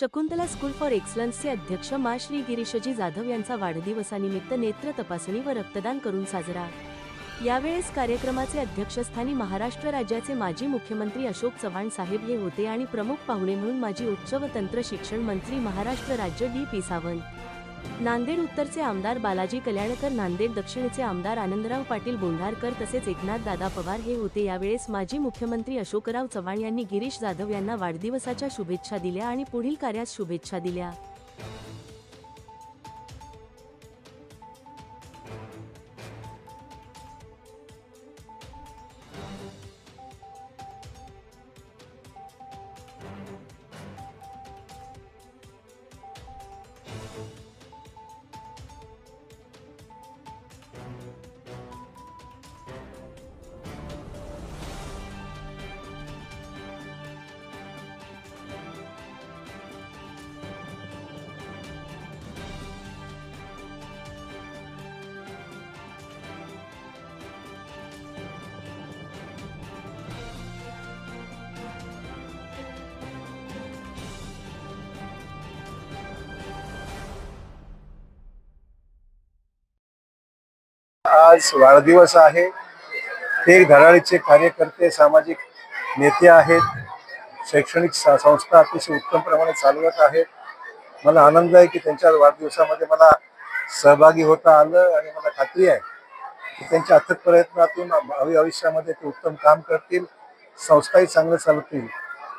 Shakuntala school for एक्सलन्सचे अध्यक्ष मा. श्री. गिरीशजी जाधव यांचा वाढदिवसानिमित्त नेत्र तपासणी व रक्तदान करून साजरा. यावेळेस कार्यक्रमाचे अध्यक्षस्थानी महाराष्ट्र राज्याचे माजी मुख्यमंत्री अशोक चव्हाण साहेब हे होते आणि प्रमुख पाहुणे म्हणून माजी उच्च व तंत्र शिक्षण मंत्री महाराष्ट्र राज्य डी पी सावंत. नांदेड उत्तरचे आमदार बालाजी कल्याणकर नांदेड दक्षिणचे आमदार आनंदराव पाटील बोंढारकर तसेच एकनाथ दादा पवार हे होते. यावेळेस माजी मुख्यमंत्री अशोकराव चव्हाण यांनी गिरीश जाधव यांना वाढदिवसाच्या शुभेच्छा दिल्या आणि पुढील कार्यास शुभेच्छा दिल्या. आज वाढदिवस आहे. ते घराळीचे कार्यकर्ते सामाजिक नेते आहेत. शैक्षणिक संस्था अतिशय उत्तम प्रमाणे चालवत आहेत. मला आनंद आहे की त्यांच्या वाढदिवसामध्ये मला सहभागी होता आलं आणि मला खात्री आहे की त्यांच्या अथक प्रयत्नातून भावी आयुष्यामध्ये ते उत्तम काम करतील संस्थाही चांगलं चालतील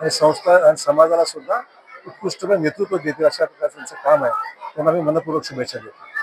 आणि संस्था आणि समाजाला सुद्धा उत्कृष्टपणे नेतृत्व देतील अशा प्रकारचं त्यांचं काम आहे. त्यांना मी मनपूर्वक शुभेच्छा देतो.